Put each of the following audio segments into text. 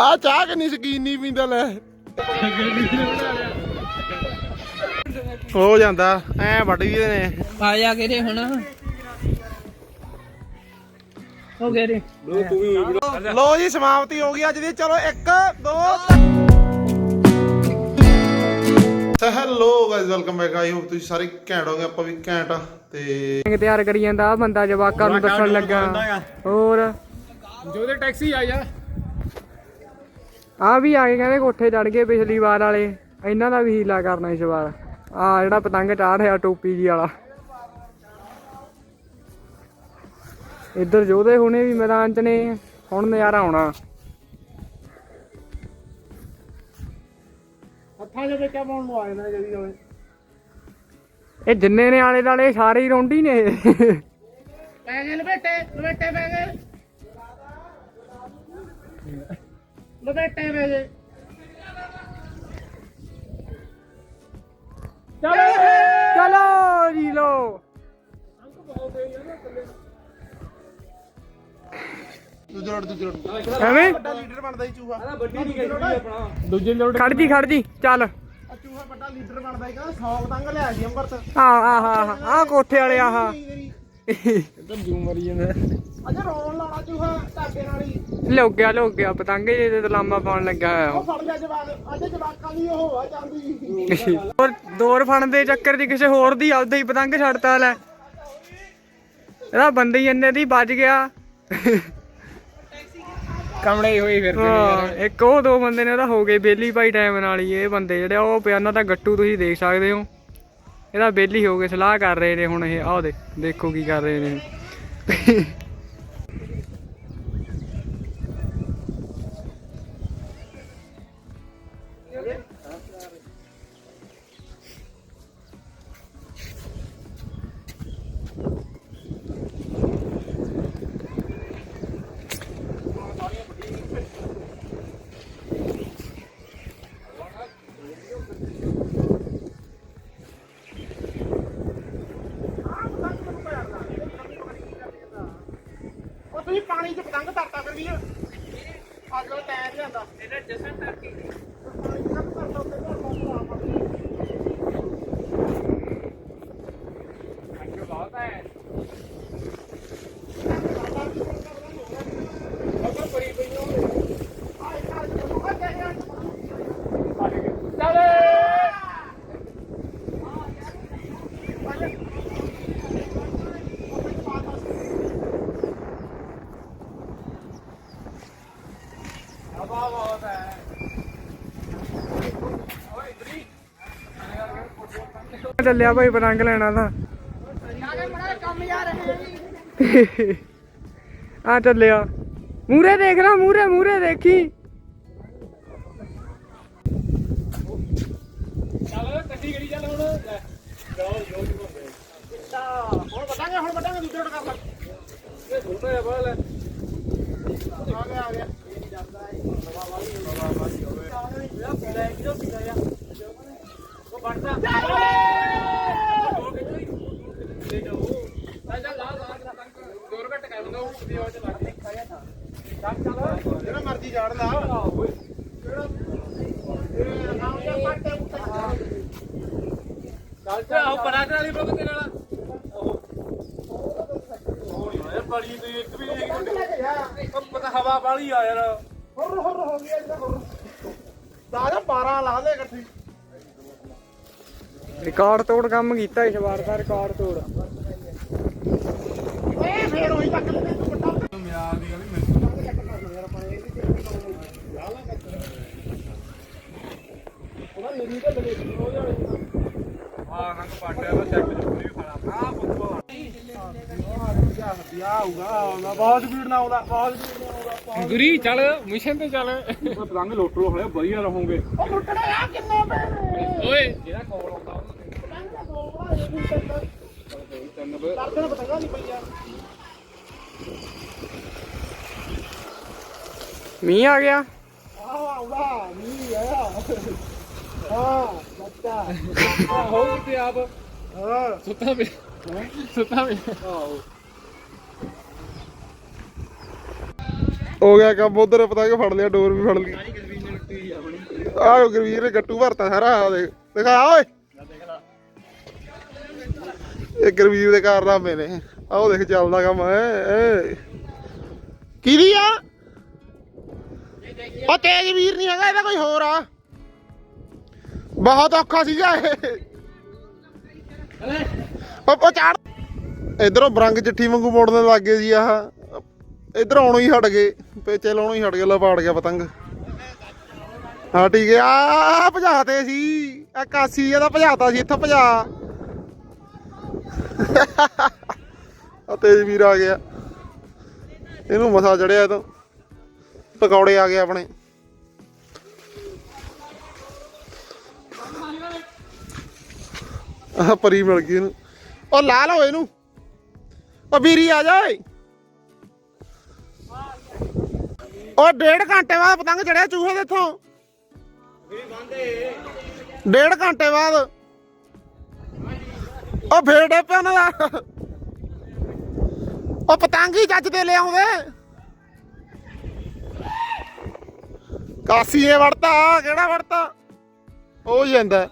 ਆ ਚਾਹ ਕਿੰਨੀ ਸ਼ਕੀਨ ਨਹੀਂ ਪੀਂਦਾ ਲੈ। ਹੋ ਜਾਂਦਾ ਐ ਵੱਢ ਗਏ ਨੇ। ਆ ਜਾ ਕੇ ਰੇ ਹੁਣ। ਹੋ ਗਏ ਰੇ। ਲੋ ਜੀ। ਸਮਾਪਤੀ ਹੋ ਗਈ ਅੱਜ ਦੀ। ਚਲੋ 1 2 hello guys welcome back I hope ਤੁਸੀਂ ਸਾਰੇ ਘੈਂਟ ਹੋਗੇ ਆਪਾਂ ਵੀ ਘੈਂਟ ਆ। ਤੇ ਤਿਆਰ ਕਰੀ ਜਾਂਦਾ ਆ ਬੰਦਾ ਜਵਾਕਾਂ ਨੂੰ ਦੱਸਣ ਲੱਗਾ। ਹੋਰ? ਜੋ ਦੇ ਟੈਕਸੀ ਆ ਜਾ। ਆ ਵੀ ਆ ਕੇ ਕਹਿੰਦੇ ਕੋਠੇ ਚੜ ਗਏ ਪਿਛਲੀ ਵਾਰ ਵਾਲੇ। ਇਹਨਾਂ ਦਾ ਵੀ ਹੀਲਾ ਕਰਨਾ ਇਸ ਵਾਰ। ਆ ਜਿਹੜਾ ਪਤੰਗ ਚਾੜ ਰਿਹਾ ਟੋਪੀ ਜੀ ਵਾਲਾ। ਇੱਧਰ ਜੋਧੇ ਹੁਣੇ ਵੀ ਮੈਦਾਨ ਚ ਨੇ ਹੁਣ ਨਜ਼ਾਰਾ ਆਉਣਾ। ਹੱਥਾਂ ਦੇ ਵਿੱਚ ਪਾਉਣ ਨੂੰ ਆ ਜਾਂਦਾ ਜਦੀ ਹੋਵੇ ਇਹ ਜਿੰਨੇ ਨੇ ਆਲੇ ਦਾਲੇ ਸਾਰੇ ਹੀ ਰੌਂਡੀ ਨੇ ਇਹ। ਪੈ ਗਏ ਲਪੇਟੇ ਲਪੇਟੇ ਪੈ ਲਪੇਟੇ ਗਏ ਚਲੋ ਚਲੋ ਜੀ ਲੋ ਦੂਜਾ ਰੋਡ ਦੂਜਾ ਰੋਡ ਐਵੇਂ? ਵੱਡਾ ਲੀਡਰ ਬਣਦਾ ਹੀ ਚੂਹਾ। ਦੂਜੇ ਲੋਟ ਖੜ ਜੀ ਖੜ ਜੀ ਚੱਲ। ਆ ਚੂਹਾ ਵੱਡਾ ਲੀਡਰ ਬਣਦਾ ਹੀ ਕਹਿੰਦਾ 100 ਪਤੰਗ ਲਿਆ ਸੀ ਅੰਮ੍ਰਿਤ। ਆ ਆ ਆ ਆ ਕੋਠੇ ਵਾਲੇ ਆਹ। ਇੱਧਰ ਜੂ ਮਰੀ ਜਾਂਦਾ। ਅੱਛਾ ਰੋਣ ਲਾਉਣਾ ਚੂਹਾ ਧਾਗੇ ਨਾਲ ਹੀ। ਲੁੱਕ ਗਿਆ ਲੁੱਕ ਗਿਆ ਪਤੰਗੇ ਜਿਹਦੇ ਤੇ ਲਾਮਾ ਪਾਉਣ ਲੱਗਾ ਹੋਇਆ। ਉਹ ਫੜ ਲਿਆ ਜਵਾਕ ਅੱਜ ਜਵਾਕਾਂ ਦੀ ਉਹ ਆ ਜਾਂਦੀ। ਹੋਰ ਦੌਰ ਫੜਨ ਦੇ ਚੱਕਰ 'ਚ ਕਿਸੇ ਹੋਰ ਦੀ ਆਪਦਾ ਹੀ ਪਤੰਗ ਛੱਡਤਾ ਲੈ। ਇਹਦਾ ਬੰਦੇ ਹੀ ਇੰਨੇ ਦੀ ਵੱਜ ਗਿਆ। ਕਮੜੇ ਹੋਈ ਫਿਰ ਹਾਂ ਇੱਕ ਉਹ ਦੋ ਬੰਦੇ ਨੇ ਉਹਦਾ ਹੋ ਗਏ ਬੇਲੀ ਭਾਈ ਟਾਈਮ ਨਾਲ ਹੀ ਇਹ ਬੰਦੇ ਜਿਹੜੇ ਆ, ਉਹ ਪਿਆ ਉਹਨਾਂ ਦਾ ਗੱਟੂ ਤੁਸੀਂ ਦੇਖ ਸਕਦੇ ਹੋ। ਇਹਦਾ ਬੇਲੀ ਹੋ ਗਏ ਸਲਾਹ ਕਰ ਰਹੇ ਨੇ ਹੁਣ ਇਹ ਆਹ ਦੇ ਦੇਖੋ ਕੀ ਕਰ ਰਹੇ ਨੇ। ਪਾਣੀ 'ਚ ਪਤੰਗ ਧਰਤਾ ਫਿਰ ਵੀ। ਅੱਜ ਕੱਲ ਟਾਇਰ ਜਾਂਦਾ ਇਹਦਾ ਜਸਨ ਧਰਤੀ ਪਾਣੀ 'ਚ ਪਤੰਗ ਧਰਤਾ ਉੱਤੇ ਧਰਤਾ ਆਪਣੀ ਚੱਲਿਆ ਭਾਈ ਪਤੰਗ ਲੈਣਾ ਤਾਂ ਆ ਚੱਲਿਆ ਮੂਰੇ ਦੇਖ ਲੈ ਮੂਰੇ ਮੂਰੇ ਦੇਖੀ ਚੱਲ ਕੱਢੀ ਗੜੀ ਚੱਲ ਹੁਣ ਲੈ ਹੁਣ ਵਟਾਂਗੇ ਹੁਣ ਵਟਾਂਗੇ ਦੂਜੇ ਰੋਡ ਲਾ ਇਹ ਦੋਨੇ ਆ ਬਾਹਰ ਆ ਗਿਆ ਆ ਗਿਆ ਜਿਹੜਾ ਮਰਜ਼ੀ ਝਾੜ ਲਾ ਚੱਲ। ਤੇ ਆਓ ਪਰਾਠੇ ਵਾਲੀ ਬੁੱਕ ਤੇਰੇ ਵਾਲਾ ਯਾਰ ਬੜੀ ਤੇ ਇੱਕ ਵੀ ਨਹੀਂ ਉਹ ਪਤਾ ਹਵਾ ਵਾਲੀ ਆ ਯਾਰ। ਹੁਰ ਹੁਰ ਹੋ ਗਿਆ ਇਹਦਾ ਹੁਰ। ਦਾਦਾ 12 ਲਾ ਦੇ ਇਕੱਠੀ। ਰਿਕਾਰਡ ਤੋੜ ਕੰਮ ਕੀਤਾ ਇਸ ਵਾਰ ਦਾ ਰਿਕਾਰਡ ਤੋੜ। ਏ ਫੇਰ ਉਹੀ ਚੱਕ ਲੈਂਦੇ ਤੂੰ ਵੱਡਾ। ਮਿਆਰ ਦੀ ਗੱਲ ਬਲੇ ਹਾਂ ਨੰਗ ਪਾਟਿਆ ਦਾ ਚੱਕ ਚ ਪੂਰੀ ਖਾਣਾ ਆ ਪੁੱਤੋ ਬਹੁਤ ਸਪੀਡ ਨਾਲ ਆਉਂਦਾ ਬਹੁਤ ਸਪੀਡ ਨਾਲ ਆਉਂਦਾ ਗੁਰੀ, ਚੱਲ ਮਿਸ਼ਨ ਤੇ ਚੱਲ। ਰੰਗ ਲੋਟਰੋ ਹੋਇਆ ਵਧੀਆ ਰਹੋਗੇ ਉਹ ਲੁੱਟਣਾ ਆ ਕਿੰਨੇ ਪੈਸੇ ਓਏ। ਜਿਹੜਾ ਕੋਲ ਆਉਂਦਾ ਉਹਨੂੰ ਤਿੰਨ ਪਤੰਗਾ ਨਹੀਂ ਪਈ ਯਾਰ ਮੀਂਹ ਆ ਗਿਆ ਆਹ ਆਉਂਦਾ ਨਹੀਂ ਆਇਆ ਹਾਂ ਬੱਚਾ ਹੋ ਕਿਤੇ ਆਪ। ਹਾਂ। ਸੁੱਤਾ ਵੇ ਸੁੱਤਾ ਵੇ ਆਓ ਹੋ ਗਿਆ ਕੰਮ, ਉਧਰ ਪਤੰਗ ਫੜ ਲਿਆ, ਡੋਰ ਵੀ ਫੜ ਲਈ। ਆਹ, ਗੁਰਵੀਰ ਨੇ ਗੱਟੂ ਭਰਤਾ ਸਾਰਾ, ਆਹ ਦੇਖ। ਦਿਖਾ, ਓਏ। ਇਹ ਗੁਰਵੀਰ ਦੇ ਕਾਰਨਾਮੇ ਨੇ। ਆਹ ਦੇਖ, ਚੱਲਦਾ ਕੰਮ, ਐ ਕਿਹਦੀ ਆ? ਉਹ ਤੇਜ ਵੀਰ ਨਹੀਂ ਹੈਗਾ, ਇਹਦਾ ਕੋਈ ਹੋਰ ਆ। ਬਹੁਤ ਔਖਾ ਸੀਗਾ ਇਹ। ਉਹ ਚਾੜ। ਇਧਰੋਂ ਬਰੰਗ ਚਿੱਠੀ ਵਾਂਗੂ ਮੋੜਨ ਲੱਗ ਗਏ ਜੀ ਆਹ। ਇਧਰ ਆਉਣੋਂ ਹੀ ਹਟ ਗਏ, ਪੇਚੇ ਲਾਉਣੋਂ ਹੀ ਹਟ ਗਏ ਲਪਾੜ ਗਿਆ ਪਤੰਗ। ਹਾਂ, ਠੀਕ ਹੈ। ਆ ਭਜਾਤੇ ਸੀ। ਆ ਕਾਸੀ ਇਹਦਾ ਭਜਾਤਾ ਸੀ, ਇੱਥੋਂ ਭਜਾ। ਆ ਤੇਜ ਵੀਰ ਆ ਗਿਆ। ਇਹਨੂੰ ਮਸਾ ਚੜਿਆ ਤਾਂ। ਪਕੌੜੇ ਆ ਗਏ ਆਪਣੇ। ਆਹ ਪਰੀ ਮਿਲ ਗਈ ਇਹਨੂੰ। ਉਹ ਲਾ ਲਓ ਇਹਨੂੰ। ਉਹ ਵੀਰੀ ਆ ਜਾ ਓਏ। ਉਹ ਡੇਢ ਘੰਟੇ ਬਾਅਦ ਪਤੰਗ ਚੜਿਆ ਚੂਹੇ ਦੇ ਇੱਥੋਂ। ਡੇਢ ਘੰਟੇ ਬਾਅਦ। ਉਹ ਫੇਰ ਡੇ ਪਿਆ ਉਹਨਾਂ ਦਾ। ਉਹ ਪਤੰਗ ਹੀ ਜੱਜ ਦੇ ਲਿਆਉਂਦੇ ਕਾਸੀ ਨੇ ਵੜਤਾ ਕਿਹੜਾ ਵੜਤਾ? ਉਹ ਜਾਂਦਾ।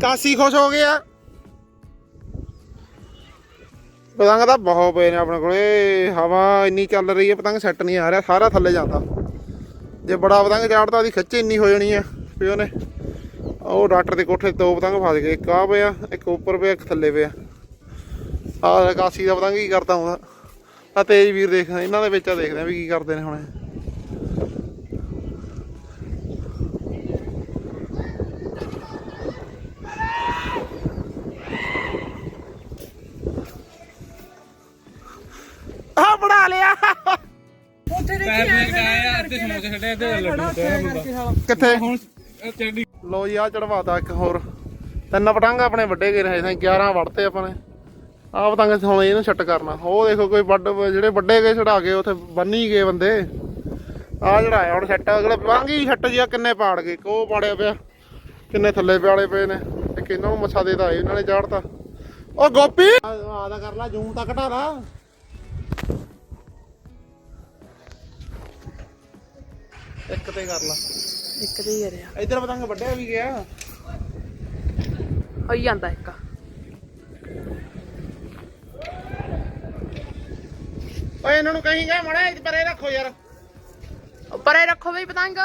ਕਾਸੀ ਖੁਸ਼ ਹੋ ਗਿਆ ਪਤੰਗ ਤਾਂ ਬਹੁਤ ਪਏ ਨੇ ਆਪਣੇ ਕੋਲੇ। ਹਵਾ ਇੰਨੀ ਚੱਲ ਰਹੀ ਹੈ, ਪਤੰਗ ਸੈੱਟ ਨਹੀਂ ਆ ਰਿਹਾ, ਸਾਰਾ ਥੱਲੇ ਜਾਂਦਾ। ਜੇ ਬੜਾ ਪਤੰਗ ਚਾੜਦਾ ਉਹਦੀ ਖਿੱਚ ਇੰਨੀ ਹੋ ਜਾਣੀ ਆ ਵੀ ਉਹਨੇ। ਉਹ ਡਾਕਟਰ ਦੇ ਕੋਠੇ ਦੋ ਪਤੰਗ ਫਸ ਗਏ, ਇੱਕ ਆ ਪਿਆ, ਇੱਕ ਉੱਪਰ ਪਿਆ, ਇੱਕ ਥੱਲੇ ਪਿਆ। ਆ ਕਾਸੀ ਦਾ ਪਤੰਗ ਕੀ ਕਰਦਾ ਹੁੰਦਾ? ਆ ਤੇਜ ਵੀਰ ਦੇਖ ਇਹਨਾਂ ਦੇ ਵਿੱਚ ਆ ਦੇਖਦੇ ਆ ਵੀ ਕੀ ਕਰਦੇ ਨੇ ਹੁਣ। ਆ ਬਣਾ ਲਿਆ। ਕਿੱਥੇ? ਹੁਣ ਚੜ੍ਹਦੀ ਲੋ ਜੀ ਆ ਚੜਵਾਤਾ ਇੱਕ ਹੋਰ। ਤਿੰਨ ਪਟੰਗ ਆਪਣੇ ਵੱਡੇ ਗਏ ਰਹੇ ਸੀ 11 ਵੜਤੇ ਆਪਾਂ ਨੇ ਆ ਪਤੰਗ ਹੁਣ ਇਹਨੂੰ ਛੱਟ ਕਰਨਾ। ਉਹ ਦੇਖੋ ਕੋਈ ਵੱਡ ਜਿਹੜੇ ਵੱਡੇ ਗਏ ਛੜਾ ਕੇ ਉੱਥੇ ਬੰਨੀ ਗਏ ਬੰਦੇ। ਆ ਚੜਾਇਆ ਹੁਣ ਛੱਟ ਅਗਲੇ ਵਾਂਗੀ ਛੱਟ ਜੀ ਆ ਕਿੰਨੇ ਪਾੜ ਗਏ ਕੋ ਪਾੜਿਆ ਪਿਆ। ਕਿੰਨੇ ਥੱਲੇ ਪਿਆਲੇ ਪਏ ਨੇ। ਤੇ ਕਿੰਨਾਂ ਨੂੰ ਮੱਛਾ ਦੇਤਾ ਇਹਨਾਂ ਨੇ ਚਾੜਤਾ ਉਹ ਗੋਪੀ! ਆ ਦਾ ਕਰ ਲਾ ਜੂਮ ਤੱਕ ਢਾ ਇੱਕ ਤੇ ਕਰ ਲਾ। ਇੱਕ ਦੇ ਹੀ ਕਰਿਆ। ਇੱਧਰ ਪਤੰਗ ਵੱਡਿਆ ਵੀ ਗਿਆ। ਹੋਈ ਜਾਂਦਾ ਇੱਕ। ਓਏ ਇਹਨਾਂ ਨੂੰ ਕਹੀਂ ਮੜਾ ਇਹ ਪਰੇ ਰੱਖੋ ਯਾਰ। ਉਹ ਪਰੇ ਰੱਖੋ ਬਈ ਪਤੰਗ।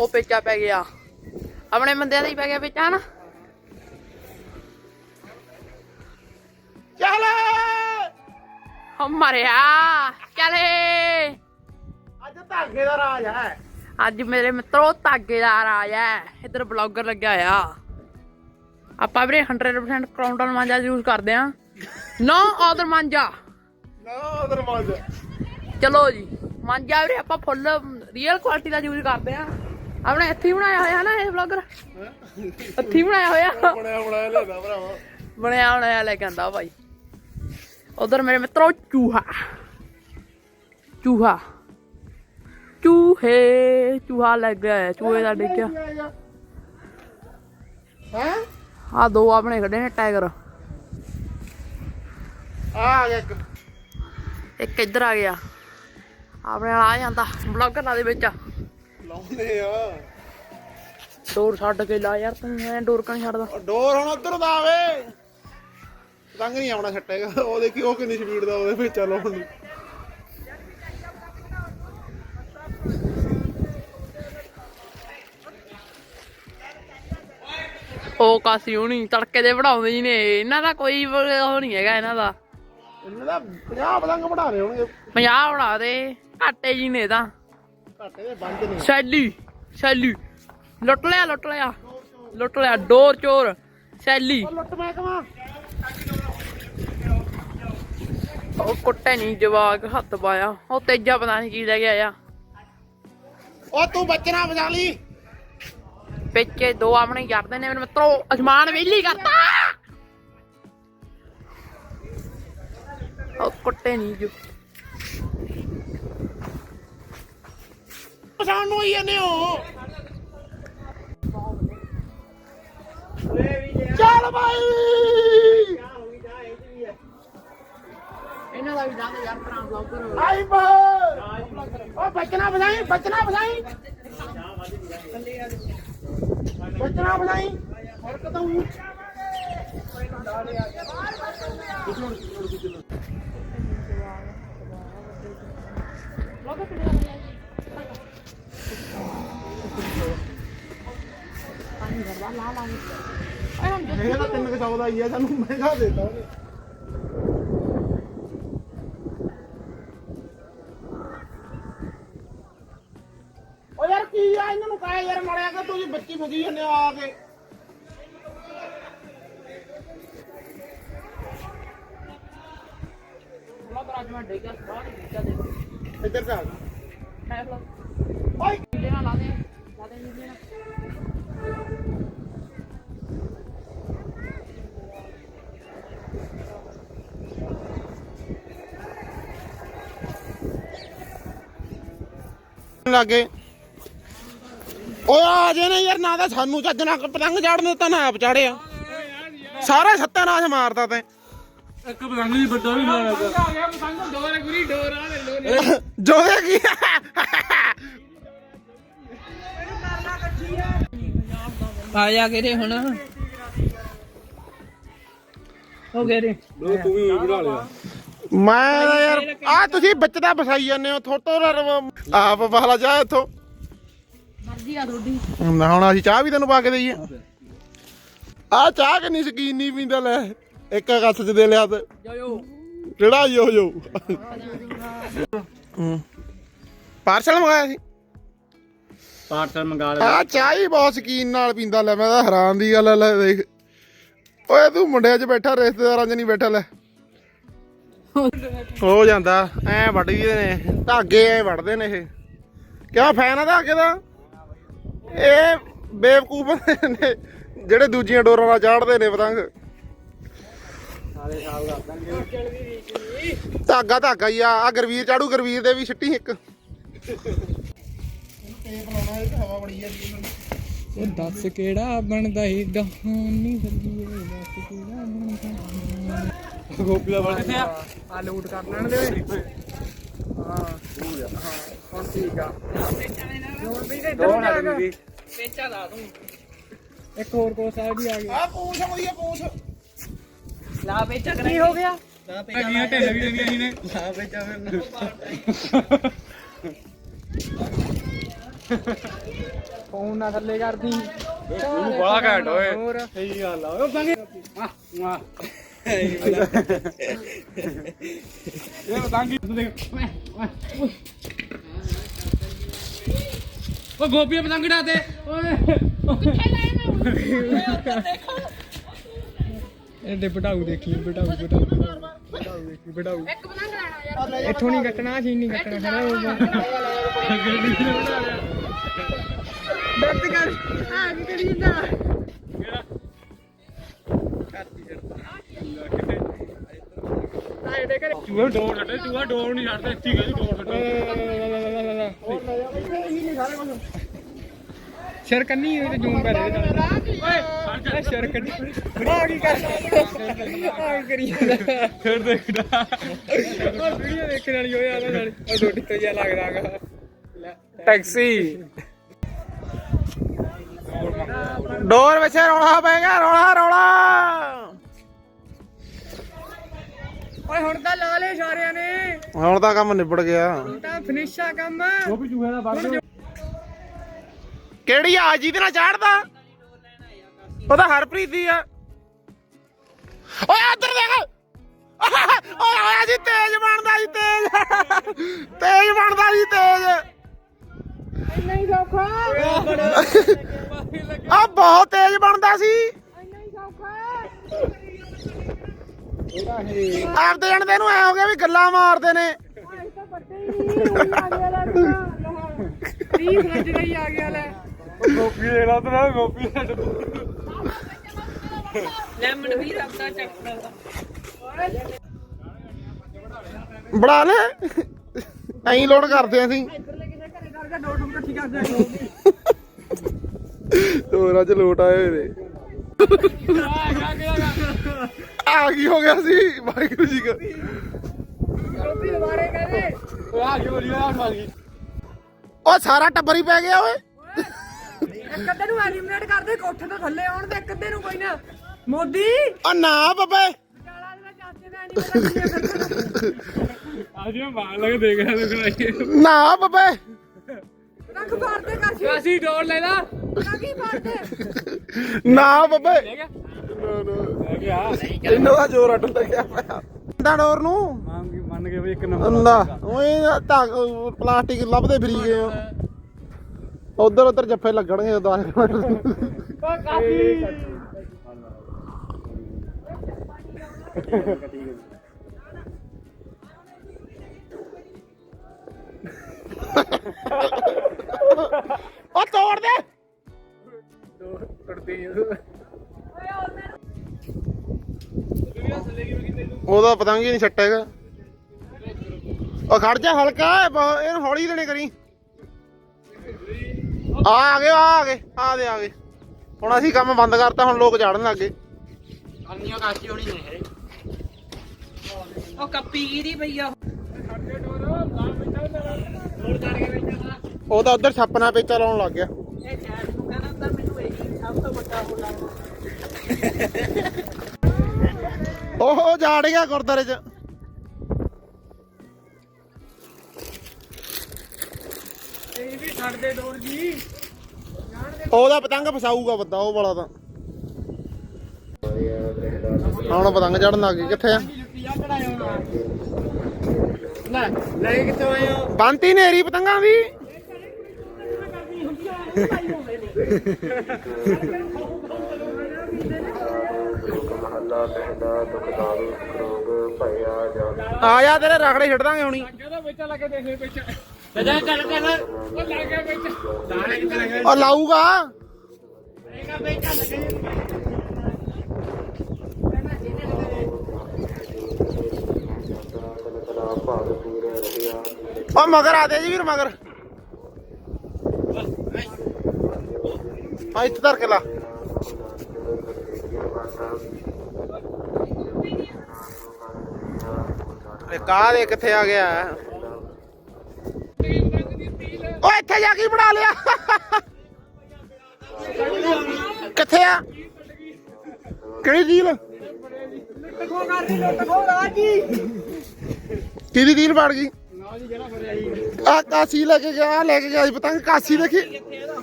ਉਹ ਪੇਚਾ ਪੈ ਗਿਆ। ਆਪਣੇ ਬੰਦਿਆਂ ਦਾ ਹੀ ਪੈ ਗਿਆ ਪੇਚਾ ਨਾ ਚੱਲ। ਉਹ ਮਰਿਆ। ਚਲੇ ਅੱਜ ਧਾਗੇ ਦਾ ਰਾਜ ਹੈ। ਅੱਜ ਮੇਰੇ ਮਿੱਤਰੋ ਧਾਗੇਦਾਰ ਆਇਆ ਇੱਧਰ ਬਲੌਗਰ ਲੱਗਿਆ ਆ ਆਪਾਂ ਵੀਰੇ 100% ਕਰਾਉਂਟਰ ਮਾਂਜਾ ਯੂਜ਼ ਕਰਦੇ ਆ। ਨੋ ਆਦਰ ਮਾਂਜਾ। ਨਾ ਉਧਰ ਮਾਜ। ਚਲੋ ਜੀ ਮਾਂਜਾ ਵੀਰੇ ਆਪਾਂ ਫੁੱਲ ਰੀਅਲ ਕੁਆਲਿਟੀ ਦਾ ਯੂਜ਼ ਕਰਦੇ ਆ। ਆਪਣੇ ਇੱਥੇ ਹੀ ਬਣਾਇਆ ਹੋਇਆ ਨਾ ਇਹ ਬਲੌਗਰ ਇੱਥੇ ਹੀ ਬਣਾਇਆ ਹੋਇਆ। ਬਣਿਆ ਬਣਾਇਆ ਲੈਦਾ ਭਰਾਵਾ। ਬਣਿਆ ਬਣਾਇਆ ਲੈ ਕੇ ਆਂਦਾ ਭਾਈ। ਉਧਰ ਮੇਰੇ ਮਿੱਤਰੋ ਚੂਹਾ। ਚੂਹਾ। ਚੂਹੇ ਚੂਹਾ ਲੱਗ ਗਿਆ ਹੈ, ਚੂਹੇ ਦਾ ਡਿੱਗਿਆ। ਹੈ? ਆ ਦੋ ਆਪਣੇ ਖੜੇ ਨੇ ਟਾਈਗਰ। ਆ ਗਿਆ ਇੱਕ। ਇੱਕ ਇੱਧਰ ਆ ਗਿਆ। ਆਪਣੇ ਨਾਲ ਆ ਜਾਂਦਾ ਬਲੌਗਰਾਂ ਦੇ ਵਿੱਚ। ਲਾਉਂਦੇ ਆ। ਡੋਰ ਛੱਡ ਕੇ ਲਾ ਯਾਰ ਤੂੰ ਐ ਡੋਰ ਕਣ ਛੱਡਦਾ? ਉਹ ਡੋਰ ਹੁਣ ਉਧਰ ਦਾ ਆਵੇ ਪਤੰਗ ਨਹੀਂ ਆਉਣਾ ਛੱਟੇਗਾ ਉਹ ਦੇਖੀ ਉਹ ਕਿੰਨੀ ਸਪੀਡ ਦਾ ਉਹਦੇ ਵਿੱਚ ਲਾਉਣ ਦੀ ਉਹ ਕਾਸੀ ਹੁਣੀ ਤੜਕੇ ਦੇ ਜੀ ਨੇ। ਇਹਨਾਂ ਦਾ ਕੋਈ ਉਹ ਨਹੀਂ ਹੈਗਾ ਇਹਨਾਂ ਦਾ। ਇਹਨਾਂ ਦਾ 50 ਪਤੰਗ ਬਣਾ ਰਹੇ ਹੋਣਗੇ। 50 ਬਣਾ ਦੇ। ਘਾਟੇ ਜੀ ਨੇ ਤਾਂ। ਘਾਟੇ ਦੇ ਬੰਦ ਨੇ। ਸੈਲੀ ਸੈਲੀ। ਲੁੱਟ ਲਿਆ ਲੁੱਟ ਲਿਆ। ਲੁੱਟ ਲਿਆ ਡੋਰ ਚੋਰ। ਸੈਲੀ। ਲੁੱਟ ਮੈਂ ਉਹ ਕੁੱਟੇ ਨਹੀਂ ਜਵਾਕ ਹੱਥ ਪਾਇਆ। ਉਹ ਤੇਜਾ ਪਤਾ ਨਹੀਂ ਕੀ ਲੈ ਗਿਆ ਆ ਉਹ ਤੂੰ ਬਚਣਾ ਬਚਾ ਲਈ। ਪਿੱਛੇ ਦੋ ਆਪਣੇ ਯਾਰਦੇ ਨੇ ਮੇਰੇ ਮਿੱਤਰੋ ਅਸਮਾਨ ਵੇਲੀ ਕਰਤਾ। ਉਹ ਕੁੱਟੇ ਨਹੀਂ ਜੋ। ਪਛਾਣ ਨੂੰ ਹੀ ਜਾਂਦੇ ਹੋ ਆਈ ਬਾ ਓ ਬਚਨਾ ਬਜਾਈ ਬਚਨਾ ਬਜਾਈ ਬਚਨਾ ਬਜਾਈ ਹੋਰ ਕਦੋਂ ਇਹ ਤਾਂ ਤਿੰਨ ਕੁ ਦਾ ਹੀ ਆ, ਸਾਨੂੰ ਮਹਿੰਗਾ ਦੇਤਾ ਉਹਨੇ। ਆ ਇਹਨਾਂ ਨੂੰ ਕਾਹ ਯਾਰ ਮੜਿਆ ਕਿ ਤੁਸੀਂ ਬੱਚੀ ਮੁਗੀ ਜਾਂਦੇ ਹੋ ਆ ਕੇ ਬਲੌਗਰ ਅੱਜ ਮੈਂ ਡੇਗਾ ਬਾਹਰ ਹੀ ਨਿਕਲ ਦੇ ਇੱਧਰ ਜਾ ਹੈ ਬਲੌਗ ਓਏ ਨੀਲੇ ਨਾਲ ਲਾ ਦੇ ਲਾ ਦੇ ਨੀਲੇ ਨਾਲ ਲੱਗੇ ਓਏ ਆ ਜੇ ਨੇ ਯਾਰ ਨਾ ਤਾਂ ਸਾਨੂੰ ਚੱਜ ਨਾਲ ਪਤੰਗ ਚਾੜਨ ਦਿੱਤਾ ਨਾ ਆਪ ਚਾੜਿਆ। ਸਾਰੇ ਸੱਤਿਆਨਾਸ਼ ਮਾਰਦਾ ਤੈਂ। ਇੱਕ ਪਤੰਗ ਵੀ ਵੱਡਾ ਵੀ ਲਾਇਆ ਆ ਗਿਆ ਪਤੰਗ ਡੋਰ ਗੁਰੀ ਡੋਰ ਆ ਲੈ ਲੋ ਨੇ। ਜੋਦੇ ਕੀ? ਆ ਜਾ ਕੇ ਰੇ ਹੁਣ। ਹੋ ਗਏ ਰੇ। ਤੂੰ ਵੀ ਬਣਾ ਲਿਆ। ਮੈਂ ਤਾਂ ਯਾਰ ਆ ਤੁਸੀਂ ਵਿੱਚ ਦਾ ਫਸਾਈ ਜਾਂਦੇ ਹੋ ਥੋਤੋ ਆਪ ਬਾਹਲਾ ਜਾ ਇੱਥੋਂ। ਮਰਜ਼ੀ ਆ ਤੁਹਾਡੀ। ਨਾ ਹੁਣ ਅਸੀਂ ਚਾਹ ਵੀ ਤੈਨੂੰ ਪਾ ਕੇ ਦਈਏ। ਆ ਚਾਹ ਕਿੰਨੀ ਸ਼ਕੀਨ ਨਹੀਂ ਪੀਂਦਾ ਲੈ ਇੱਕ ਕੱਥ ਚ ਦੇ ਲਿਆ ਤੇ। ਜੋ ਜੋ ਕਿਹੜਾ ਯੋ ਯੋ ਪਾਰਸਲ ਮੰਗਾਇਆ ਸੀ? ਪਾਰਸਲ ਮੰਗਾ ਆ ਚਾਹ ਹੀ ਬਹੁਤ ਸ਼ਕੀਨ ਨਾਲ ਪੀਂਦਾ ਲੈ ਮੈਂ ਤਾਂ ਹੈਰਾਨ ਦੀ ਗੱਲ ਲੈ ਦੇਖ। ਓਏ ਤੂੰ ਮੁੰਡਿਆਂ 'ਚ ਬੈਠਾ ਰਿਸ਼ਤੇਦਾਰਾਂ 'ਚ ਨਹੀਂ ਬੈਠਾ ਲੈ। ਹੋ ਜਾਂਦਾ ਐ ਵੱਢਦੇ ਨੇ ਧਾਗੇ ਐ ਵੱਢਦੇ ਨੇ ਇਹ। ਕਿਆ ਫੈਨ ਆ ਧਾਗੇ ਦਾ? ਇਹ ਬੇਵਕੂਫ ਨੇ ਜਿਹੜੇ ਦੂਜੀਆਂ ਡੋਰਾਂ ਨਾਲ ਚਾੜਦੇ ਨੇ ਪਤੰਗ। ਧਾਗਾ ਧਾਗਾ ਹੀ ਆ ਆ ਗਰਵੀਰ ਚਾੜੂ ਗਰਵੀਰ ਦੇ ਵੀ ਛਿੱਟੀ ਇੱਕ। ਟੇਪ ਲਾਉਣਾ ਇਹ ਹਵਾ ਬੜੀ ਆ ਉਹ ਦੱਸ ਕਿਹੜਾ ਬਣਦਾ ਏ ਗਹਾਨੀ ਫੱਲੀਏ ਦੱਸ ਕਿਹੜਾ ਬਣਦਾ? ਗੋਪੀ ਦਾ ਬਣ ਆ ਆ ਲੋਡ ਕਰ ਲੈਣ ਦੇ। ਓਏ ਹਾਂ ਹਾਂ ਹੁਣ ਠੀਕ ਆ ਹੁਣ ਵੀ ਤੇ ਦੋ ਨਾ ਵੀ ਪੇਚਾ ਲਾ ਦੂੰ ਇੱਕ ਹੋਰ ਕੋ ਸਾਹਿਬ ਵੀ ਆ ਗਿਆ ਆ ਪੂਛ ਹੋਈ ਆ ਪੂਛ ਲਾ ਪੇਚਾ ਕੀ ਹੋ ਗਿਆ ਹੈਗੀਆਂ ਢਿੱਲ ਵੀ ਦੇਣੀਆਂ ਸੀ ਨੇ ਫੋਨ ਨਾ ਥੱਲੇ ਕਰਦੀ। ਤੂੰ ਬੜਾ ਘੈਂਟ ਓਏ ਸਹੀ ਗੱਲ ਆ। ਓਏ ਬੰਗੇ ਆ ਆ ਇਹ ਪਤੰਗ ਤੂੰ ਦੇਖ ਓ ਗੋਪੀ ਪਤੰਗ ਡਾ ਦੇ ਓਏ। ਇਹਦੇ ਬਟਾਊ ਦੇਖੀ ਬਟਾਊ ਬਟਾਊ ਬਟਾਊ ਦੇਖੀ ਬਟਾਊ ਇੱਕ ਬਣਾ ਲੈਣਾ ਯਾਰ ਇੱਥੋਂ ਨਹੀਂ ਕੱਟਣਾ ਸੀ ਨਹੀਂ ਕੱਟਣਾ ਖੜਾ ਹੋ ਬੱਤ ਕਰ ਆ ਕੀ ਕਰੀ ਜਾਂਦਾ ਆਏ ਦੇ ਕਰੇ ਚੂਹਾ ਡੋਰ ਛੱਡੇ ਚੂਹਾ ਡੋਰ ਨਹੀਂ ਛੱਡਦਾ ਇੱਥੇ ਗਈ ਡੋਰ ਛੱਡੇ ਸ਼ਰ ਕੰਨੀ ਹੋਈ ਤੇ ਜੂਮ ਕਰ ਦੇ ਓਏ ਸ਼ਰ ਕੰਨੀ। ਆ ਕੀ ਕਰ ਆ ਕਰੀ ਫਿਰ ਦੇਖਦਾ। ਉਹ ਵੀਡੀਓ ਦੇਖਣ ਵਾਲੀ ਹੋਇਆ ਨਾ ਨਾਲ। ਉਹ ਡੋਡੀ ਤੋਂ ਜਿਹਾ ਲੱਗਦਾਗਾ ਟੈਕਸੀ। ਡੋਰ ਵਿੱਚ ਰੌਲਾ ਪੈ ਗਿਆ ਰੌਲਾ। ਓਏ ਹੁਣ ਤਾਂ ਲਾ ਲਏ ਸਾਰਿਆਂ ਨੇ। ਹੁਣ ਤਾਂ ਕੰਮ ਨਿਬੜ ਗਿਆ। ਹੁਣ ਤਾਂ ਫਿਨਿਸ਼ ਆ ਕੰਮ। ਗੋਪੀ ਚੂਹੇ ਦਾ ਵੱਢ ਕਿਹੜੀ ਆ ਜਿਹਦੇ ਨਾਲ ਚਾੜਦਾ? ਉਹਦਾ ਹਰਪ੍ਰੀਤ ਦੀ ਆ। ਓਏ ਇੱਧਰ ਦੇਖ। ਓਏ ਹੋਇਆ ਜੀ ਤੇਜ਼ ਬਣਦਾ ਜੀ ਤੇਜ਼। ਤੇਜ਼ ਬਣਦਾ ਜੀ ਤੇਜ਼। ਨਹੀਂ ਸੌਖਾ। ਆ ਬਹੁਤ ਤੇਜ਼ ਬਣਦਾ ਸੀ। ਨਹੀਂ ਸੌਖਾ। ਆਪਦੇ ਜਾਣਦੇ ਨੂੰ ਐ ਹੋ ਗਿਆ ਵੀ ਗੱਲਾਂ ਮਾਰਦੇ ਨੇ। ਵੱਡੇ ਹੀ ਉਹੀ ਆ ਗਿਆ ਲੈ ਤੀ ਫਰਜ ਦਾ ਹੀ ਆ ਗਿਆ ਲੈ ਗੋਪੀ ਦੇ ਲਾ ਤੇ ਗੋਪੀ ਦਾ ਲੈਮਨ ਵੀ ਰੱਖਦਾ ਚੱਕਦਾ ਬੜਾ ਲੈ। ਐਂ ਲੋਡ ਕਰਦੇ ਅਸੀਂ। ਕਰ ਦਿਆ ਹੋਰ ਅੱਜ ਲੋਟ ਆਏ ਹੋਏ ਨੇ। ਆ ਕੀ ਹੋ ਗਿਆ ਸੀ? ਵਾਹਿਗੁਰੂ ਜੀ ਕਾ ਆ ਆ? ਮਾਰ ਗਈ ਉਹ ਸਾਰਾ ਟੱਬਰ ਹੀ ਪੈ ਗਿਆ ਓਏ। ਇੱਕ ਅੱਧੇ ਨੂੰ ਐਲੀਮੀਨੇਟ ਕਰਦੇ ਕੋਠੇ ਤੋਂ ਥੱਲੇ ਆਉਣ ਦੇ ਇੱਕ ਅੱਧੇ ਨੂੰ ਕੋਈ ਨਾ। ਮੋਦੀ! ਓ ਨਾ ਬੱਬੇ। ਚਾਲਾ ਦੇ ਚਾਚੇ ਦਾ ਐਲੀਮੀਨੇਟ ਅੱਜ ਮੈਂ ਮਾਰ ਲਗਾ ਦੇਖ ਰਿਹਾ ਤੂੰ ਕਰਾਈ ਨਾ ਬੱਬੇ। ਰੱਖ ਮਾਰਦੇ ਕਰ ਅਸੀਂ ਡੋਰ ਲੈਦਾ ਕੀ ਮਾਰਦੇ ਨਾ ਬੱਬੇ। ਦਾ ਜ਼ੋਰ ਅੱਡ ਲੱਗਿਆ ਪਿਆ। ਦਾ ਡੋਰ ਨੂੰ? ਮੰਨ ਕੇ ਮੰਨ ਕੇ ਬਈ ਇੱਕ ਅੱਲਾ ਓਏ ਧਾਗ ਪਲਾਸਟਿਕ ਲੱਭਦੇ ਫਰੀ ਗਏ ਹੋ ਉਧਰ ਉਧਰ ਜੱਫੇ ਲੱਗਣਗੇ 10 ਮਿੰਟ ਉਹ ਤੋੜ ਦੇ। ਉਹਦਾ ਪਤੰਗ ਹੀ ਨਹੀਂ ਛੱਟੇਗਾ ਉਹ ਖੜ ਜਾ ਹਲਕਾ ਇਹਨੂੰ ਹੌਲੀ ਦੇਣੇ ਕਰੀ। ਆ ਆ ਗਏ ਆ ਗਏ ਆ ਦੇ ਆ ਗਏ। ਹੁਣ ਅਸੀਂ ਕੰਮ ਬੰਦ ਕਰਤਾ ਹੁਣ ਲੋਕ ਝਾੜਨ ਲੱਗ ਗਏ। ਕਾਸ਼ੀ ਹੋਣੀ ਨਹੀਂ ਉਹ ਕੱਪੀ ਕਿਹਦੀ ਪਈ ਆ? ਉਹ ਤਾਂ ਉਧਰ ਛੱਪਣਾ ਪੇਚਾ ਲਾਉਣ ਲੱਗ ਗਿਆ। ਇਹ ਚੈਟ ਨੂੰ ਕਹਿੰਦਾ ਤਾਂ ਮੈਨੂੰ ਇਹੀ ਸਭ ਤੋਂ ਵੱਡਾ ਹੋ ਲੱਗਦਾ ਉਹ ਝਾੜ ਗਿਆ ਗੁਰਦਾਰੇ 'ਚ। ਇਹ ਵੀ ਛੱਡ ਦੇ ਡੋਰ ਜੀ। ਉਹਦਾ ਪਤੰਗ ਫਸਾਊਗਾ ਬੰਦਾ ਉਹ ਵਾਲਾ ਤਾਂ। ਹੁਣ ਪਤੰਗ ਚੜਨ ਲੱਗ ਗਏ ਕਿੱਥੇ ਆ? ਲੈ ਲੈ ਕੇ ਕਿੱਥੇ ਆਏ ਹੋ? ਬੰਤੀ ਨੇਰੀ ਪਤੰਗਾਂ ਦੀ। ਆ ਜਾ ਤੇਰੇ ਰਖੜੇ ਛੱਡ ਦਾਂਗੇ ਹੁਣੀ। ਕਹਿੰਦਾ ਵਿੱਚ ਲਾ ਕੇ ਦੇਖ ਵਿੱਚ ਜਾ ਚੱਲ ਚੱਲ ਉਹ ਲੱਗ ਗਿਆ ਵਿੱਚ ਦਾਣੇ ਕਿੱਥੇ ਲੱਗੇ ਉਹ ਲਾਊਗਾ। ਉਹ ਮਗਰ ਆ ਦੇ ਜੀ ਵੀਰ ਮਗਰ। ਆ ਇੱਥੇ ਧਰ ਕੇ ਲਾ। ਇਹ ਕਾ ਦੇ ਕਿੱਥੇ ਆ ਗਿਆ। ਓ ਇੱਥੇ ਜਾ ਕੇ ਬਣਾ ਲਿਆ। ਕਿੱਥੇ ਆ? ਕਿਹੜੀ ਝੀਲ ਕਿਹਦੀ ਝੀਲ ਵੜ ਗਈ? ਆ ਕਾਸੀ ਲੈ ਕੇ ਗਿਆ ਲੈ ਕੇ ਗਿਆ ਸੀ ਪਤੰਗ ਕਾਸੀ ਦੇਖੀ।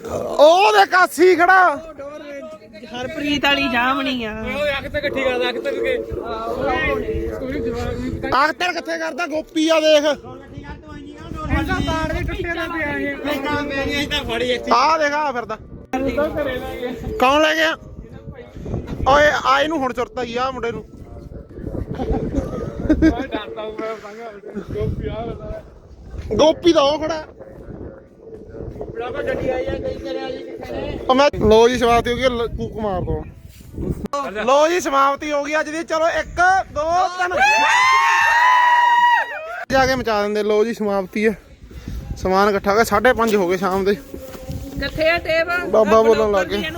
ਉਹ ਦੇ ਕਾਸੀ ਖੜਾ। ਹਰਪ੍ਰੀਤ ਵਾਲੀ ਜਾਮਣੀ ਆ। ਉਹ ਅੱਖ ਤੇ ਇਕੱਠੀ ਕਰਦਾ ਅੱਖ ਤੇ ਕੇ ਕੋਈ ਜਵਾਬ ਨਹੀਂ ਆਖਤਰ ਕਿੱਥੇ ਕਰਦਾ ਗੋਪੀ ਆ ਦੇਖ। ਇਹਦਾ ਤਾੜ ਵੀ ਟੁੱਟੇ ਦਾ ਪਿਆ ਇਹ। ਆ ਦੇਖ ਆ ਫਿਰਦਾ। ਕੌਣ ਲੈ ਗਿਆ? ਓਏ ਆ ਇਹਨੂੰ ਹੁਣ ਚੁਰਤਾ ਹੀ ਆ ਮੁੰਡੇ ਨੂੰ। ਡਰਦਾ ਮੈਂ ਸੰਗ ਗੋਪੀ ਆ। ਗੋਪੀ ਦਾ ਉਹ ਖੜਾ। ਬੜਾ ਗੱਡੀ ਆਈ ਆ ਕਈ ਕਰਿਆ ਜੀ ਕਿੱਥੇ ਨੇ। ਉਹ ਮੈਂ ਲੋ ਜੀ ਸਮਾਪਤੀ ਹੋ ਗਈ ਕੂਕ ਮਾਰ ਦੋ ਲੋ ਜੀ ਸਮਾਪਤੀ ਹੋ ਗਈ ਅੱਜ ਦੀ। ਚਲੋ 1 2 3 ਜਾ ਕੇ ਮਚਾ ਦਿੰਦੇ। ਲੋ ਜੀ ਸਮਾਪਤੀ ਹੈ ਸਮਾਨ ਇਕੱਠਾ ਹੋ ਗਿਆ 5:30 ਹੋ ਗਏ ਸ਼ਾਮ ਦੇ। ਕਿੱਥੇ ਆ ਟੇਪ ਬਾਬਾ ਬੋਲਣ ਲੱਗ ਗਏ।